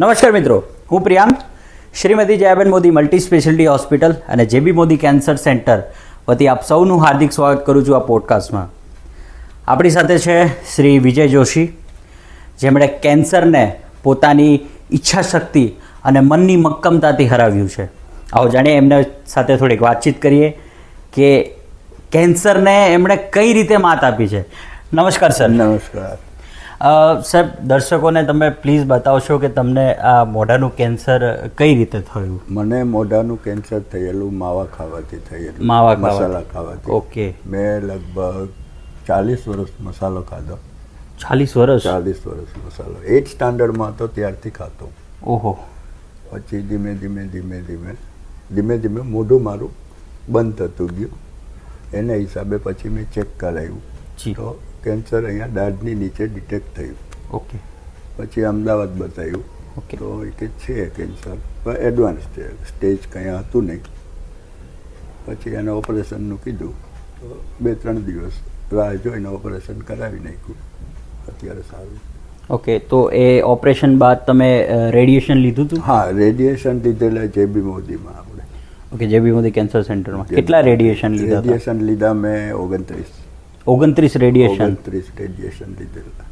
નમસ્કાર મિત્રો, હું Priyank. Shrimati Jayaben Modi multi speciality hospital અને જેબી મોદી કેન્સર સેન્ટર વતી આપ સૌનું હાર્દિક સ્વાગત કરું છું આ પોડકાસ્ટમાં. આપણી સાથે છે શ્રી વિજય જોશી, જેમણે કેન્સરને પોતાની ઈચ્છા શક્તિ અને મનની મક્કમતાથી હરાવ્યું છે. આવો જાણીએ, એમને સાથે થોડીક વાતચીત કરીએ કે કેન્સરને એમણે કઈ રીતે માત આપી છે. નમસ્કાર, સર. નમસ્કાર. સાહેબ દર્શકોને તમે પ્લીઝ બતાવશો કે તમને આ મોઢાનું કેન્સર કઈ રીતે થયું? મને મોઢાનું કેન્સર થયેલું માવા ખાવાથી થયેલું માવા મસાલા ખાવાથી. ઓકે. મેં લગભગ ચાલીસ વર્ષ મસાલો ખાધો. ચાલીસ વર્ષ? ચાલીસ વર્ષ મસાલો. એટ સ્ટાન્ડર્ડમાં હતો ત્યારથી ખાતો. ઓહો. પછી ધીમે ધીમે ધીમે ધીમે ધીમે ધીમે મોઢું મારું બંધ થતું ગયું. એના હિસાબે પછી મેં ચેક કરાવ્યું તો કેન્સર અહીંયા દાઢની નીચે ડિટેક્ટ થયું. ઓકે. પછી અમદાવાદ બતાવ્યું ઓકે. તો એ કે છે કેન્સર. એડવાન્સ છે. સ્ટેજ કંઈ હતું નહીં. પછી એને ઓપરેશનનું કીધું. તો બે ત્રણ દિવસ રાહ જોઈને ઓપરેશન કરાવી નાખ્યું. અત્યારે સારું. ઓકે તો એ ઓપરેશન બાદ તમે રેડિયેશન લીધું હતું? હા રેડિયેશન લીધેલા જે બી મોદીમાં આપણે. ઓકે જેબી મોદી કેન્સર સેન્ટરમાં. કેટલા રેડિયેશન લીધા રેડિયેશન લીધા મેં ઓગણત્રીસ. ઓગણત્રીસ રેડિયેશન ઓગણત્રીસ રેડિયેશન લીધેલા.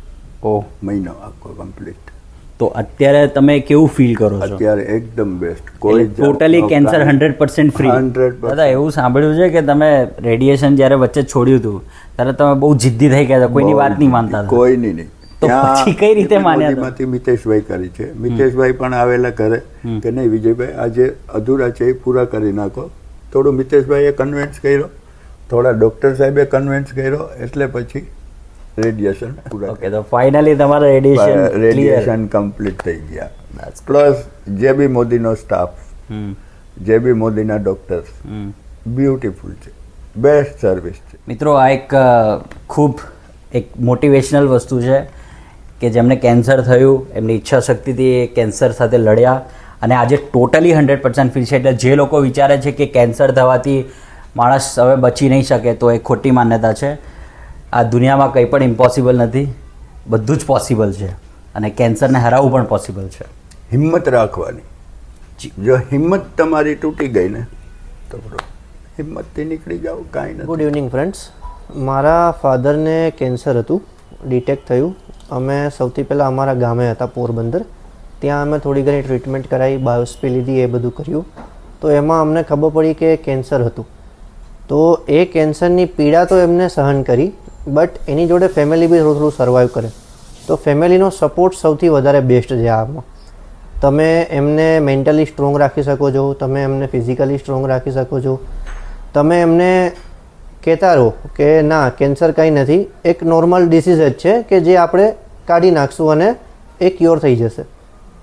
ઓહ મહિનો આખો કમ્પ્લીટ તો અત્યારે તમે કેવું ફીલ કરો છો? અત્યારે એકદમ બેસ્ટ કોઈ totally cancer hundred percent free 100% દાદા એવું સાંભળ્યું છે કે તમે રેડિયેશન જ્યારે વચ્ચે છોડ્યું હતું ત્યારે તમે બહુ જિદ્દી થઈ ગયા હતા કોઈની વાત નહીં માનતા કોઈ કોઈની નહીં. તો પછી કઈ રીતે માન્યા? મિતેશભાઈ કરી છે. મિતેશભાઈ પણ આવેલા ઘરે. કે નહીં વિજયભાઈ આજે અધૂરા છે એ પૂરા કરી નાખો. થોડું મિતેશભાઈએ કન્વિન્સ કર્યો. થોડા ડૉક્ટર સાહેબે કન્વિન્સ કર્યો એટલે પછી રેડિયેશન ઓકે તો ફાઇનલી તમારા રેડિયેશન રેડિયેશન કમ્પ્લીટ થઈ ગયા. પ્લસ જે બી મોદીનો સ્ટાફ જે બી મોદીના ડૉક્ટર્સ બ્યુટીફુલ છે. બેસ્ટ સર્વિસ છે. મિત્રો આ એક ખૂબ એક મોટિવેશનલ વસ્તુ છે કે જેમને કેન્સર થયું એમની ઈચ્છા શક્તિથી એ કેન્સર સાથે લડ્યા. અને આજે ટોટલી હંડ્રેડ પર્સન્ટ ફ્રી છે. એટલે જે લોકો વિચારે છે કે કેન્સર થવાથી માણસ હવે બચી નહીં શકે તો એ ખોટી માન્યતા છે. આ દુનિયામાં કંઈ પણ ઇમ્પોસિબલ નથી. બધું જ પોસિબલ છે. અને કેન્સરને હરાવવું પણ પોસિબલ છે. હિંમત રાખવાની. જો હિંમત તમારી તૂટી ગઈ ને તો હિંમતથી નીકળી જાઓ કાંઈ નથી. ગુડ ઇવનિંગ ફ્રેન્ડ્સ મારા ફાધરને કેન્સર હતું ડિટેક્ટ થયું. અમે સૌથી પહેલાં અમારા ગામે હતા પોરબંદર. ત્યાં અમે થોડી ઘણી ટ્રીટમેન્ટ કરાવી બાયોસ્પી લીધી એ બધું કર્યું. તો એમાં અમને ખબર પડી કે કેન્સર હતું. તો એ કેન્સરની પીડા તો એમને સહન કરી બટ એની જોડે ફેમિલી બી થોડું થોડું સર્વાઈવ કરે. તો ફેમિલીનો સપોર્ટ સૌથી વધારે બેસ્ટ છે આમાં. તમે એમને મેન્ટલી સ્ટ્રોંગ રાખી શકો છો, તમે એમને ફિઝિકલી સ્ટ્રોંગ રાખી શકો છો. તમે એમને કહેતા રહો કે ના કેન્સર કંઈ નથી, એક નોર્મલ ડિસીઝ જ છે કે જે આપણે કાઢી નાખશું અને એ ક્યોર થઈ જશે.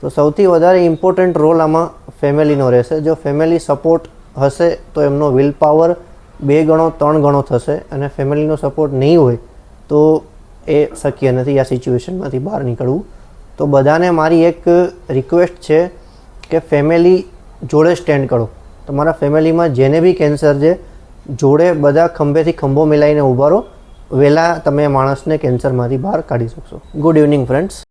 તો સૌથી વધારે ઇમ્પોર્ટન્ટ રોલ આમાં ફેમિલીનો રહેશે. જો ફેમિલી સપોર્ટ હશે તો એમનો વિલ પાવર બે ગણો, ત્રણ ગણો થશે અને ફેમિલીનો સપોર્ટ નહીં હોય તો એ શક્ય નથી આ સિચ્યુએશનમાંથી બહાર નીકળવું. તો બધાને મારી એક રિક્વેસ્ટ છે કે ફેમિલી જોડે સ્ટેન્ડ કરો. તમારા ફેમિલીમાં જેને બી કેન્સર છે, જોડે બધા ખંભેથી ખંભો મિલાઈને ઊભા રહો. વહેલા તમે માણસને કેન્સરમાંથી બહાર કાઢી શકશો. Good evening, friends.